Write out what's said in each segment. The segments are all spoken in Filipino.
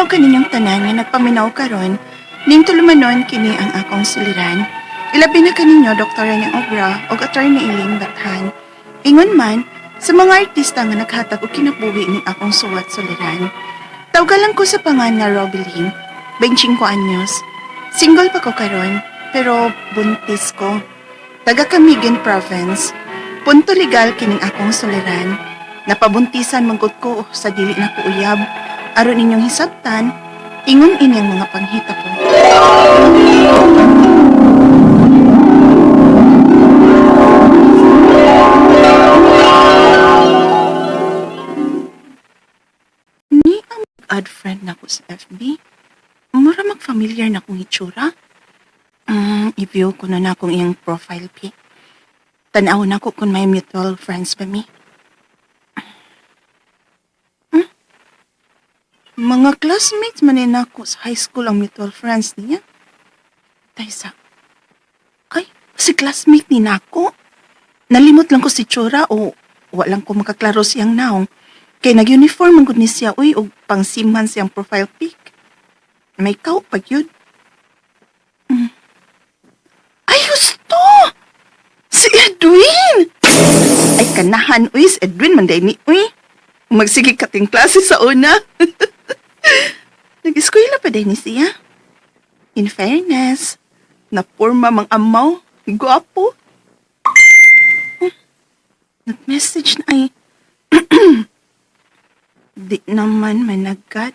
Adlaw kaninyong tanan nga nagpaminaw karon, ning tulumanon kini ang akong suliran. Ilabi na kaninyo doktora ng obra o attorney iling bathan. Ingon man, sa mga artista nga naghatag og kinabuhi ning akong suwat suliran. Tawgalan ko sa pangan nga Robeline, 25 anyos. Single pa ko karon, pero buntis ko. Taga Camigan Province. Punto legal kining akong suliran. Napabuntisan manggod ko sa dili na ko uyab. Aron inyong hisabtan, ingon inyang mga panghita ko. Ni ang add friend na ko sa FB. Mura mag-familiar na kong itsura. Mm, i-view ko na na kung iyang profile pic. Tanaw na ko kung may mutual friends ba mi. Mga classmates man na ako sa high school ang mutual friends niya. Taysa. Ay, si classmate ni nako. Nalimot lang ko si Chura o walang ko makaklaro siyang naong. Kay nag-uniform ang gud ni siya uy og pangsiman siyang profile pic. May kao pag yun. Mm. Ay, gusto! Si Edwin! Ay, kanahan, uy. Si Edwin, manday ni, uy. Magsige kating klase sa una. Nag-eskwela pa din siya. In fairness, napurma mang amaw. Guwapo. Hmm. Nag-message na ay. Di naman managad.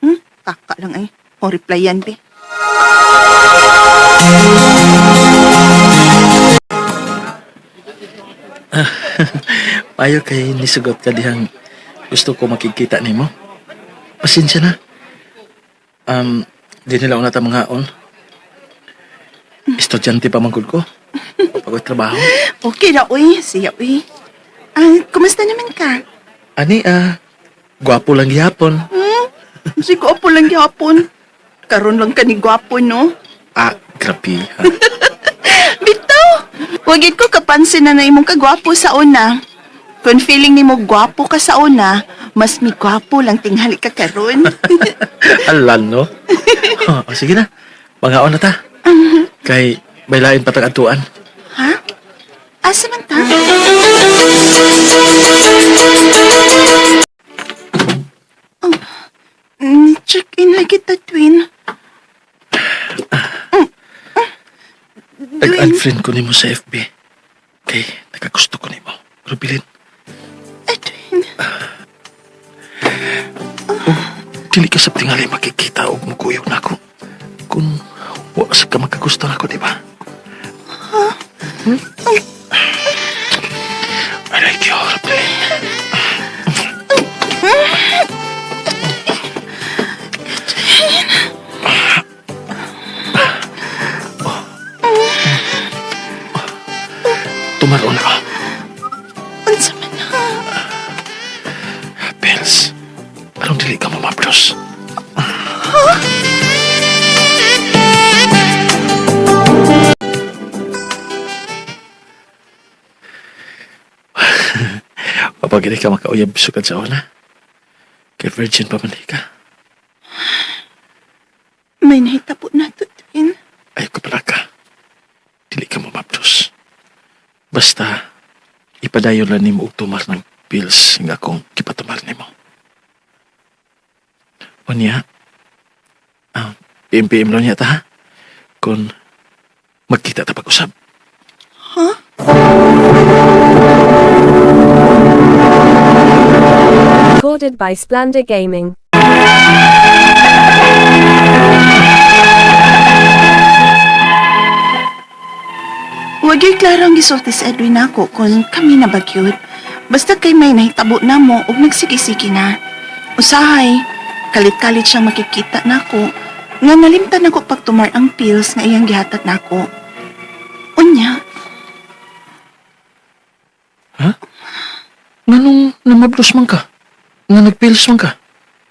Hmm? Kaka lang ay. O replyan, be. Payo kay nisugot ka dihang gusto ko makikita nimo. Pasensya na. Um, di nila una ta mga on. Estudyante pa mangkod ko. Pagod trabaho. Okay na, uy. Siya, uy. Ah, kumusta naman ka? Ani ah, gwapo lang gihapon. Hmm? Si gwapo lang yapon. Karon lang ka ni gwapo, no? Ah, grabe ha. Bitaw! Wagit ko kapansin na na imong kagwapo sa una. Kung feeling ni mo gwapo ka sa una, mas mi gwapo lang tinghali ka karon. Alan, no? oh, sige na. Mga on na ta. Kay baylain patag atuan. ha? Asa man ta? Oh, check in lagi ta, twin. Nag-add friend ko nimo sa FB. Kay nakagusto ko nimo. Rubilin, Edwin. Dili ka sa tingali makikita o mukuyog na ako. Kung wa sa ka makagusto na ako, di ba? Hmm? Makauyab sukad sa una, kay virgin pa man ka, May nahitabo na to, twin. ayaw ka pala ka. Dili ka mamabros. Basta, ipadayon lang ni mo tumar ng pills nga akong kipatumar ni mo. O niya, ah, PM-PM lang niya ta ha? Kung magkita ta pag-usap. Recorded by Splendor Gaming. Wagay klarang gisulti sa Edwin ako kung kami na bagyod. Basta kay may nahitabo na mo ug nagsikisiki na. Usahay, kalit-kalit siyang makikita nako nga nalimtan ako pagtumar ang pills nga iyang gihatag nako. Unya, Ha? Nganong namablos man ka? Nga nagpills man ka?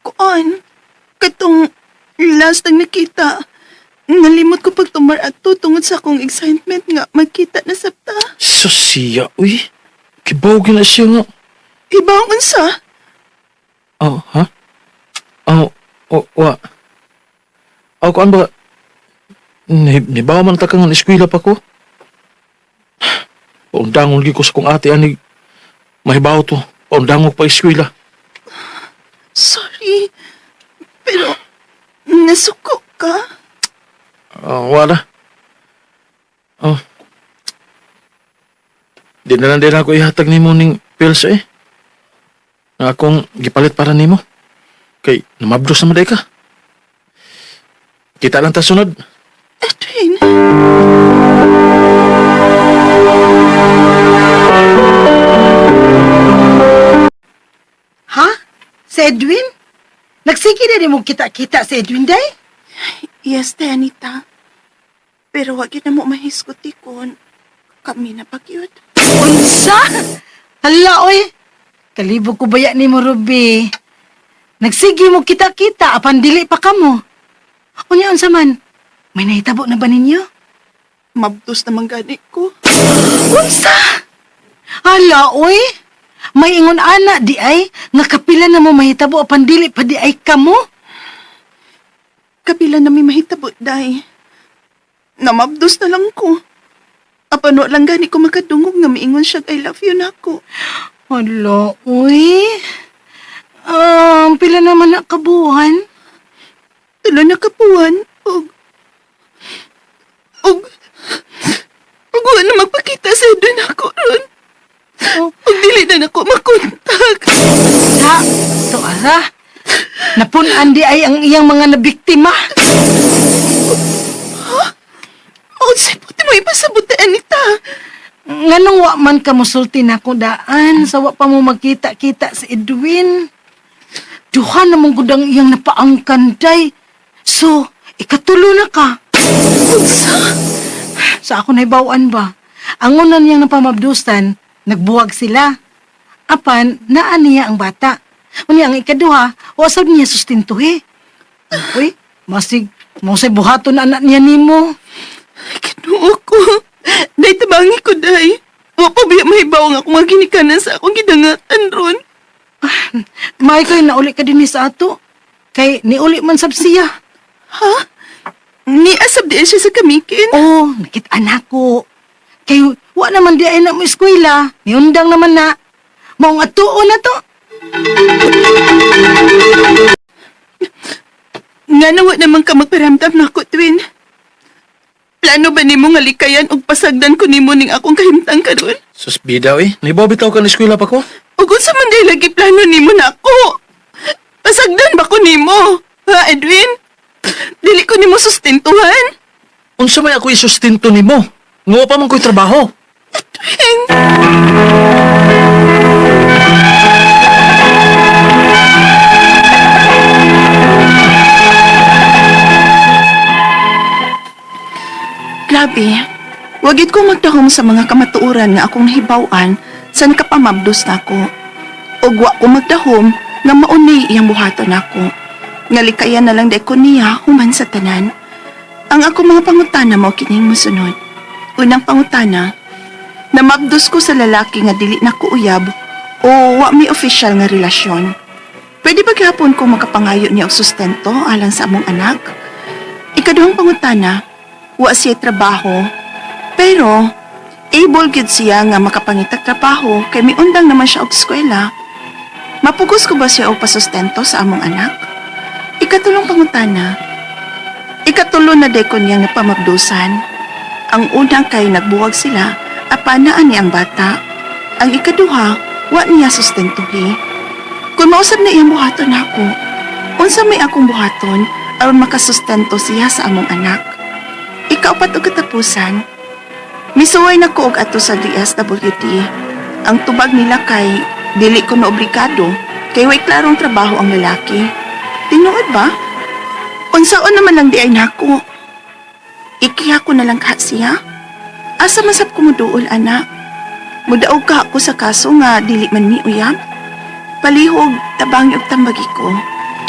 kuan, katong last ang nakita, nalimot ko pagtumar ato tungod sa akong excitement nga magkita na sabta. Sosiya, uy. Kibaw na siya nga. Ibang unsa? Oh, ha? Oh, oh, wa. Aw, kuan ba? Ni, nibawa man ta kang eskwela pa ko. Paundangon gi ko sa kong ate ani. Mahibaw to. Paundangon pa eskwela. Sorry. Pero, nasuko ka? Oh, wala. Oh. Di na lang din ako ihatag ni mo ning pills eh. Na akong gipalit para nimo. Kay namabdos naman day ka. Kita lang ta sunod. Edwin, Si Edwin? Nagsige na rin mo kita-kita si Edwin, day? yes, te, Anita. Pero wag na mo mahisguti kon kami na pagyud. Unsa? Hala, oy. Kalibog ko baya ni mo, Ruby. Nagsige mo kita-kita, apan dili pa kamo. Unya, unsa man? May nahitabo na ba ninyo? Mabdos naman gani ko. Unsa? Hala, oy. May ingon ana di ay, nga kapila na mo mahitabo apan dili pa di ay kamo. Kabila na may mahitabo, day. Namabdos na lang ko. Apano lang gani ko makadungog nga miingon siya I love you na ako. Hala, uy. Um, pila naman na kabuhan? Tulo na kapuan. Og... Og... Og wala na magpakita sa doon ako ron. Og dili na nako makontak. Ha? To ara? Napunan di ay ang iyang mga nabiktima. O sa puti mo ipasabot na Anita. Nganong wa man ka musulti na ko daan sa wa pa mo magkita-kita si Edwin. Duha na mong gudang iyang napaangkan day. So, ikatulo na ka. Unsa? Sa ako naibawaan ba? Ang una niyang napamabdusan, nagbuwag sila. Apan, naan niya ang bata. Unya ang ikaduha, wasab niya sustintuhi. Uy, masig, masay buhaton na anak niya nimo. Kinuo ko. Day tabangi ko, day. Wa pa biya mahibaw nga kung ginikanan sa akong gidangatan ron. May kay nauli ka din ni sa ato. Kay niuli man sab siya. Ha? Ni asab di siya sa kamikin. Oh, nakit anak ko. Kay wa naman di ay na mo eskwela. Niundang naman na. Maong atuo na to. Nga nawa naman ka magparamdam na ako, twin. Plano ba nimo nga likayan og pasagdan ko nimo ning akong kahimtang karon? Sus, bidaw eh. Nibaw bitaw ka ng eskwela pa ko. Ug unsa man day lagi plano nimo na ako? Pasagdan ba ko nimo? Ha, Edwin? Dili ko nimo sustentuhan. Unsa may ako isustinto nimo? Nga pa man ko'y trabaho. Grabe. Wagit ko magdahom sa mga kamatuoran nga akong nahibawan sa nakapamabdos na ako. Ug wa ko magdahom nga mauni iyang buhaton ako. Nga likayan na lang day ko niya human sa tanan. Ang ako mga pangutana mo kining musunod. Unang pangutana, namabdos ko sa lalaki nga dili na ko uyab o wa may official nga relasyon. Pwede ba gihapon ko makapangayo niya og sustento alang sa among anak? Ikaduhang pangutana, wa siya trabaho, pero able gid siya nga makapangitag trabaho kay miundang naman siya og eskwela. Mapugos ko ba siya og pasustento sa among anak? Ikatulong pangutana, ikatulo na day ko niyang napamabdusan. Ang unang kay nagbuwag sila, apanaan niya ang bata. Ang ikaduha, wa niya sustentuhi. Kung mausap na iyang buhaton ako, unsa may akong buhaton aron makasustento siya sa among anak. Ikaw pa to katapusan. Misuway na ko og ato sa DSWD. Ang tubag nila kay dili ko na obligado kay way klarong trabaho ang lalaki. Tinuod ba? Unsaon naman lang di ay nako. Ikiha ko na lang ka siya. Asa masap ko muduol, ana? Mudaog ka ako sa kaso nga dili man mi uyab. Palihog, tabang og tambagi ko.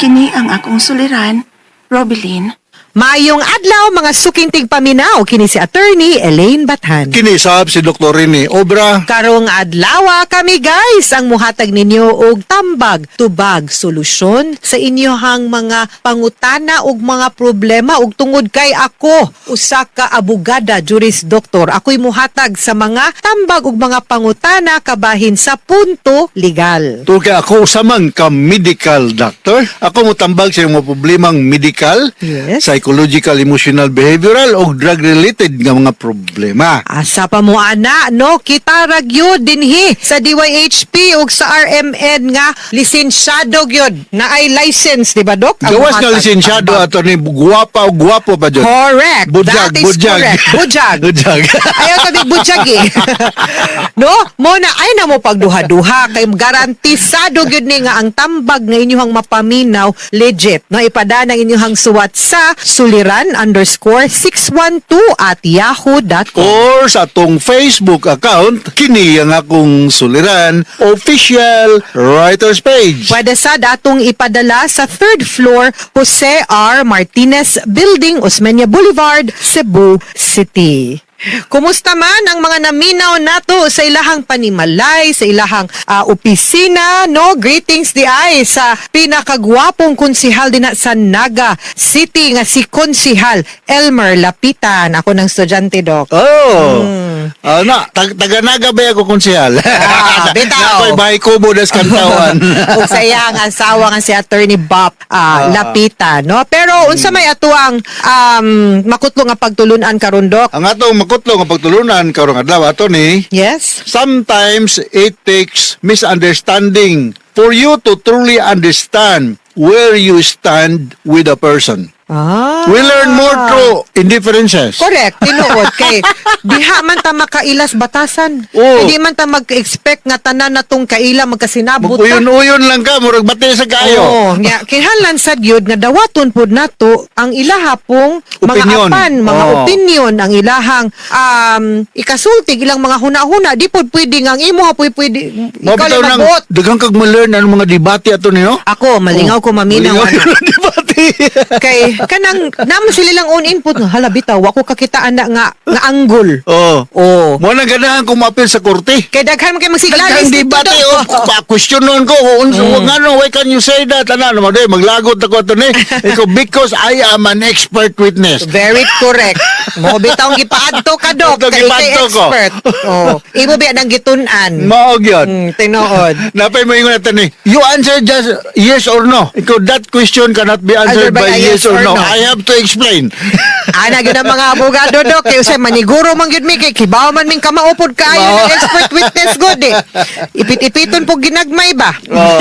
Kini ang akong suliran, Robilin. Mayong adlaw mga sukintig paminaw kini si attorney Elaine Bathan. Kinisab si Dr. Rini Obra. Karong adlaw kami guys ang muhatag ninyo og tambag tubag solusyon sa inyohang mga pangutana ug mga problema ug tungod kay ako usa ka abogada juris doktor ako'y muhatag sa mga tambag ug mga pangutana kabahin sa punto legal. Tulkay ako usamang ka medical doctor. Ako mo tambag sa mga problemang medical, Yes. Psychological, emotional, behavioral o drug related nga mga problema. Asa pa mo ana no kita ra gyud dinhi sa DYHP ug sa RMN nga lisensyado gyud na ay license di ba dok? Gawas nga lisensyado ato ni guwapa o guwapo pa dyan. Correct. Budyag, That is budyag. correct. Budyag. Budyag. Ayaw sabi budyag eh. no? Mo na ay na mo pagduha-duha kay garantisado gyud ni nga ang tambag nga inyong mapaminaw legit. No ipadana inyong suwat sa suliran underscore 612 at yahoo.com. Or sa atong Facebook account, kini ang akong suliran, official writer's page. Pwede sa datong ipadala sa third floor Jose R. Martinez Building, Osmeña Boulevard, Cebu City. Kumusta man ang mga naminaw nato sa ilahang panimalay, sa ilahang ah, opisina, no? Greetings di ay sa pinakagwapong konsihal din sa Naga City nga si Konsihal Elmer Lapitan. Ako ng estudyante, Doc. Oh. Ah, na, tag taganaga ba ako konsehal? Ah, bitaw. Nakoy bahay kubo kantawan. ug sa iya ang asawa nga si Attorney Bob ah, Lapita no pero unsa may ato ang um, makutlo nga pagtulunan karon dok Ang atong makutlo nga pagtulunan karong adlaw ato ni yes sometimes it takes misunderstanding for you to truly understand where you stand with a person. Ah We learn more through indifferences. Correct, tinuod kay diha man ta makailas batasan. Oo. Hindi man ta mag-expect nga tanan natong kaila magkasinabot ta. Uyon-uyon lang ka, murag bati sa kayo. Oo, nga kinahanglan sad gyud nga dawaton pud nato ang ilaha pong mga Opinyon. apan, mga Oo. opinion ang ilahang um ikasulti ilang mga huna-huna di pud pwede nga ang imo pud pwede ikaw Mabitaw lang nang daghang kag ma-learn ang mga debate ato niyo. Ako malingaw ko maminaw Malingaw debate. kay kanang namo sila lang own input nga hala bitaw wa ko kakitaan na nga nga angle. Oh. Oh. Mo na ganahan kumapil sa korte. Kay daghan man kay magsiglalis Daghang debate oh, pa question nun ko kung mm. ngano why can you say that ana naman day maglagot ako ato ni. Iko because I am an expert witness. Very correct. Mo bitaw gipaadto ka dok kay expert. Oh, imo ba nang gitun-an? Maog yun. Mm, tinuod. Napay mo ingon natin ni. You answer just yes or no. Ikaw that question cannot be answered by, yes, or, no. I have to explain. Ana gyud ang mga abogado dok kay usay maniguro man gyud mi kay kibaw man ming kamaupod kaayo ng expert witness good eh. Ipit-ipiton po ginagmay ba? Oo.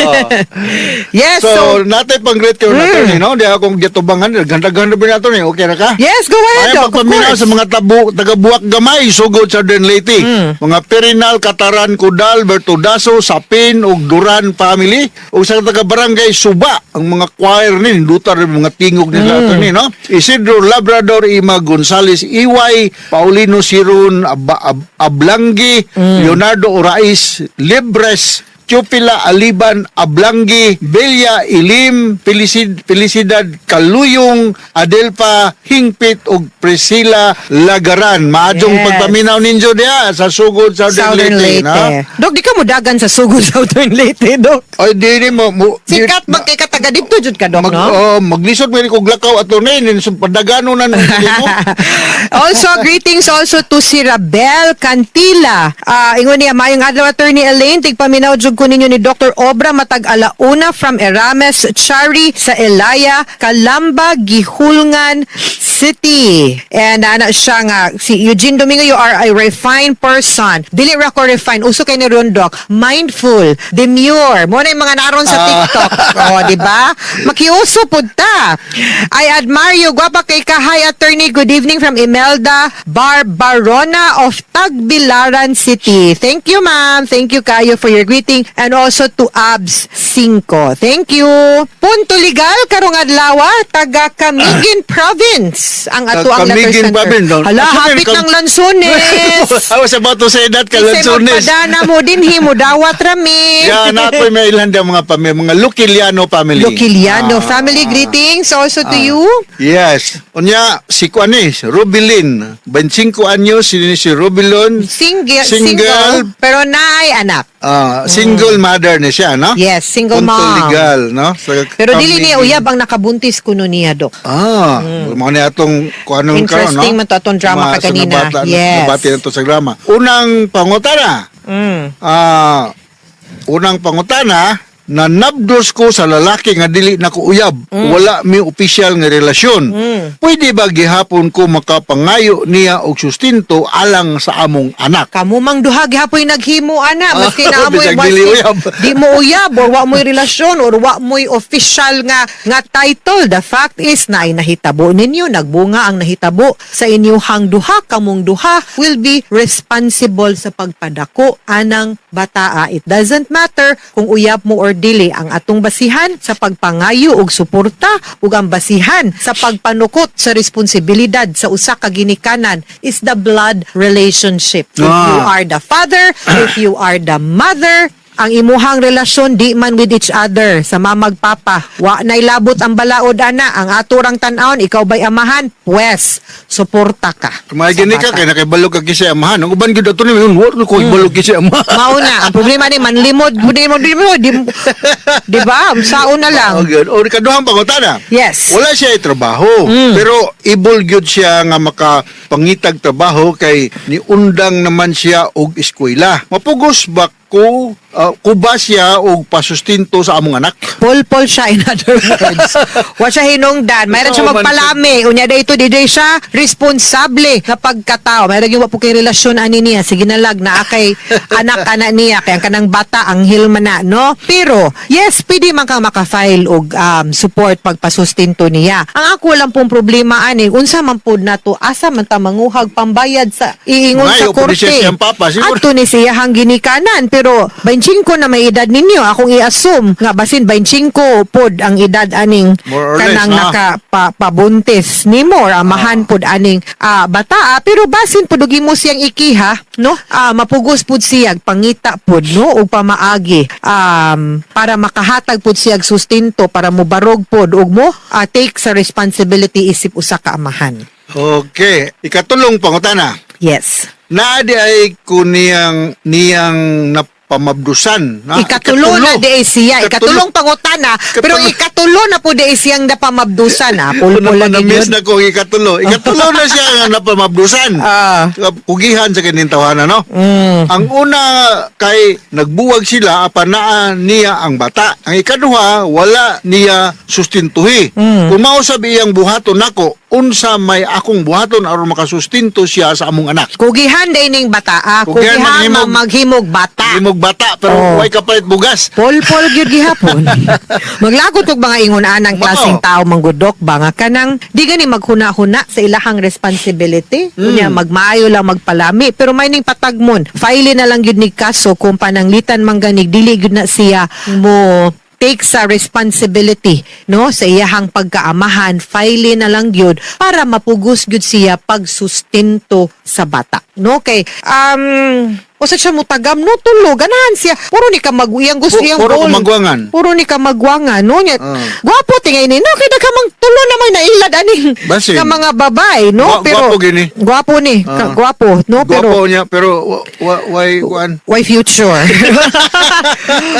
yes, so, so, natay pang great kayo nato ni, no? Di akong gitubangan. Ganda-ganda ba nato ni? Okay na ka? yes, go ahead Ay pagpaminaw sa mga tabu, taga-buwak gamay, sugod sa Den Leyte. Mga Perinal, Kataran, Kudal, Bertudaso, Sapin, ug Duran family. ug sa taga-barangay Suba, ang mga choir ni, dutar mga tingog nila ato ni, no? Isidro Labrador, Ima Gonzales, Iway, Paulino Sirun, Ab- Ab- Ablangi, Leonardo Orais, Libres, Chupila, Aliban, Ablangi, Belia, Ilim, Felicidad, Felicidad Kaluyong, Adelpa, Hingpit, ug Priscilla Lagaran. Maadjong Yes. pagpaminaw ninyo diya sa sugod sa Southern Leyte. na? Dok, di ka mo dagan sa sugod Southern Leyte, Dok. Ay, di ni mo. mo di- Sikat kay kataga dito jud ka, Dok, Mag, no? oh, maglisod mo kong lakaw yun. Sa padagano na also, greetings also to si Rabel Cantila. Ah, ingon niya, mayong adlaw attorney Elaine, tigpaminaw jud ko ninyo ni Dr. Obra matag alauna from Erames Chari sa Elaya, Calamba, Gihulngan City. And ana siya nga, si Eugene Domingo, you are a refined person. Dili ra ko refine. Uso kay ni Rondok. Mindful, demure. Mo na yung mga naroon sa TikTok. oh, di ba? Makiuso pud ta. I admire you. Gwapa kay Kahay Attorney. Good evening from Imelda Barbarona of Tagbilaran City. Thank you, ma'am. Thank you, Kayo, for your greeting. And also to Abs Cinco. Thank you. Punto legal karong adlaw taga Camiguin Province ang ato ang letter Camiguin center. Province, no? Hala, hapit ng Lansones. I was about to say that, Kasi Kalansunes. magpadana mo din himo dawat rami. Yan, ako may ilan din mga pamilya, mga Luciliano family. Lokiliano. Ah. Family greetings also to you. Yes. Unya, si Kuanis, Rubilin. 25 anyos, si, si Rubilon. Single, Single. single, pero naay anak. ah, single mother ni siya, no? Yes, single Punto mom. legal, no? Sa Pero dili niya uyab ang nakabuntis kuno niya, Dok. Ah, mo na atong kuanong karon, no? Interesting man to atong drama ka kanina. Yes. nabati na to sa drama. Unang pangutana, Mm. ah, unang pangutana, na nabdos ko sa lalaki nga dili na ko uyab. Wala mi opisyal nga relasyon. Pwede ba gihapon ko makapangayo niya og sustinto alang sa among anak? Kamu mang duha gihapoy naghimo ana maski na amoy di mo uyab or wa mo'y relasyon or wa mo'y official nga nga title the fact is na ay nahitabo ninyo nagbunga ang nahitabo sa inyong duha kamong duha will be responsible sa pagpadako anang bataa it doesn't matter kung uyab mo or dili ang atong basihan sa pagpangayo og suporta ug ang basihan sa pagpanukot sa responsibilidad sa usa ka ginikanan is the blood relationship if you Ah. are the father, if you are the mother, ang imuhang relasyon di man with each other sa mamag papa wa nay labot ang balaod ana ang aturang tan-awon ikaw bay amahan pues suporta ka May gini ka kay nakabalog ka kisi amahan. Ang uban gyud ato ni yun, wa ko ibalog kisi amahan. mauna ang problema ni manlimod di mo di mo di, di ba saon na lang Oh, good. O kaduhang pangutana. yes Wala siya ay trabaho, pero ibol gyud siya nga makapangitag trabaho kay niundang naman siya og eskwela. Mapugos ba ko ah, kuba siya og pasustinto sa among anak? Pol-pol siya in other words. Wa siya hinungdan. Mayroon siya magpalami. Unya da ito, di day siya responsable sa pagkatao. Mayroon yung po kay relasyon ani niya. Sige na lag na kay anak ana niya. Kaya ang kanang bata ang hilman na, no? Pero, yes, pwede man kang makafile og um, support pagpasustinto niya. Ang ako lang pong problema ani, unsa man po na to, asa man ta manguhag pambayad sa iingon Ngayo, sa pwede siya korte. siyang papa, siguro. Ato ni siyahang ginikanan pero 25 na may edad ninyo. Akong i-assume nga basin 25 pod ang edad aning More or less, kanang ha? naka pa, pabuntis nimo amahan pod aning ah, bata. Pero basin pod imo siyang ikiha no? Ah, mapugos pod siyag pangita pod no? Ug pamaagi um, para makahatag pod siyag sustinto para mubarog pod. Ug mo ah, take sa responsibility isip usa ka amahan. Okay. Ikatulong pangutana. yes. Naadi ay ko niyang niyang napamabdusan. Na, Ikatulo na di siya. Ikatulong pangutana. Pero Ikatulo. ikatulo na po di siyang napamabdusan. Ha? Pulpul Una lang na yun. na ko ikatulo. Ikatulo na siya nga napamabdusan. Ah. Kugihan sa kanin tawanan, no? Mm. Ang una kay nagbuwag sila apanaan niya ang bata. Ang ikaduha wala niya sustintuhi. Mm. Kung mausab iyang buhaton nako, unsa may akong buhaton aron makasustinto siya sa among anak. Kugihan din ning bata. Ah. Kugihan Kugihan, maghimog- maghimog bata. Imog bata pero Oh. way kapalit bugas. Pol-pol gyud gihapon. Maglagot og mga ingon-anang Mao. klaseng tao manggudok ba nga kanang di gani maghuna-huna sa ilahang responsibility. Unya magmaayo lang magpalami pero may ning patagmon. File na lang gyud ni kaso kung pananglitan man ganig dili gyud na siya mo take sa responsibility no sa iyahang pagkaamahan file na lang gyud para mapugos gyud siya pagsustinto sa bata no kay um Usa siya mutagam no tulo ganahan siya puro ni ka maguyang gusto Pu- iyang puro goal. kumagwangan. puro ni ka magwangan no nya Ah. gwapo tingay ni no kay ka mang tulo na may nailad aning Basin. mga babae no Gwa- pero gwapo gini. gwapo ni Ah. ka, gwapo no pero Gwapo niya pero wa, wa, why kuan? Why future?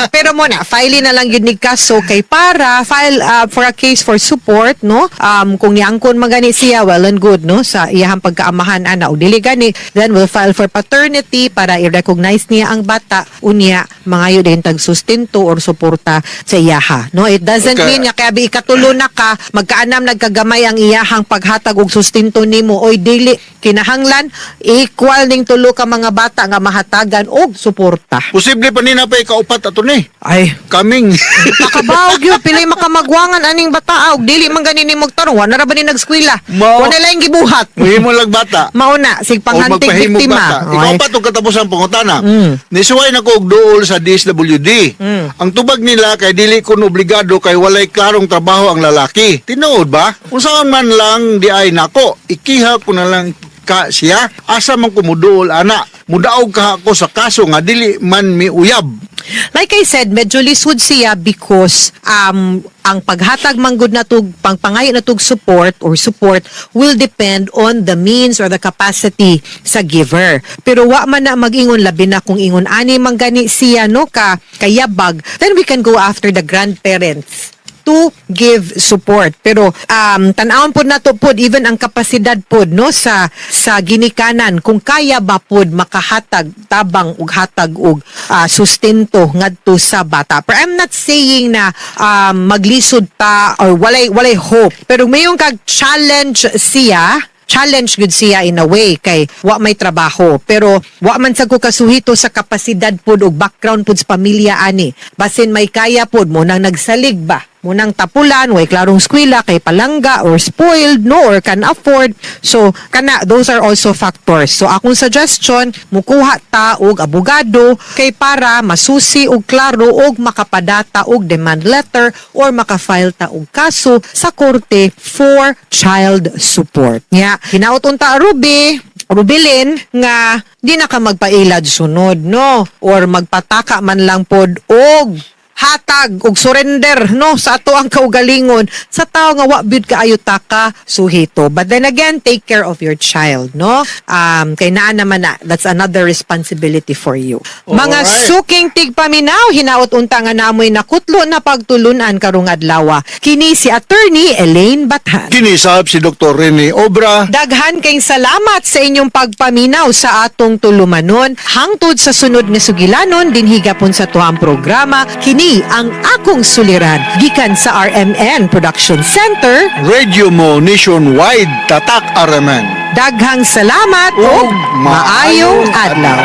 Pero muna, file na lang yun ni kaso kay para file uh, for a case for support, no? Um, kung niangkon magani siya, well and good, no? Sa iyahang pagkaamahan, ana, o dili gani, then we'll file for paternity para i-recognize niya ang bata, unya, mga din tag-sustinto or suporta sa iyaha, no? It doesn't Okay. mean nga kaya bi ikatulo na ka, magkaanam nagkagamay ang iyahang paghatag og sustinto nimo, oy dili, kinahanglan, equal ning tulo ka mga bata nga mahatagan og suporta. Posible pa nina pa ikaupat ato ni. Ay, Kaming. Nakabawag yun, pilay makamagwangan aning bata og dili man ganin ni magtarong, wala ra ba ni nagskwela? Wala lang gibuhat. Muhimo lang bata. Mauna, sig O biktima. bata. Ikaw Ay, pa itong katapos ang pangutana. Mm. Nisuway na ko og duol sa DSWD. Mm. Ang tubag nila kay dili kun obligado kay walay klarong trabaho ang lalaki. Tinuod ba? Unsaon man lang di ay nako, ikiha ko na lang ka siya asa man ko muduol ana. Mudaog ka ako sa kaso nga dili man mi uyab. Like I said, medyo lisod siya because um, ang paghatag manggod na tug pangpangayo na tug support or support will depend on the means or the capacity sa giver. Pero wa man na mag-ingon labi na kung ingon ani manggani siya no ka kayabag, then we can go after the grandparents to give support. Pero um tan-awon pod nato pod even ang kapasidad pod no sa sa ginikanan. Kung kaya ba pod makahatag tabang ug hatag og ah, sustento ngadto sa bata. Pero I'm not saying na um, maglisod pa or walay walay hope. Pero mayong kag challenge siya challenge good siya in a way kay wa may trabaho. Pero wa man sad ko kasuhito sa kapasidad pod ug background pod sa pamilya ani. Basin may kaya pod mo nang nagsalig ba mo nang tapulan way klarong eskwela kay palangga or spoiled no or can afford. So kana those are also factors. So akong suggestion mukuha ta og abogado kay para masusi og klaro og makapadata og demand letter or makafile ta og kaso sa korte for child support. Nya hinaot unta Ruby Rubilin nga di na ka magpailad sunod no? Or magpataka man lang pod og hatag og surrender no sa ato ang kaugalingon sa tao nga wa byud kaayo taka suhito but then again take care of your child no um kay naa naman na that's another responsibility for you mga Alright. suking tigpaminaw hinaot unta nga namoy nakutlo na pagtulunan karong adlaw kini si attorney Elaine Bathan Kinisab si Dr. Rene Obra. Daghan kayong salamat sa inyong pagpaminaw sa atong tulumanon. Hangtod sa sunod nga sugilanon, dinhigapon sa tuang programa, kini ang akong suliran. Gikan sa RMN Production Center, Radio mo nationwide tatak araman. daghang salamat Ug o maayong maayong adlaw.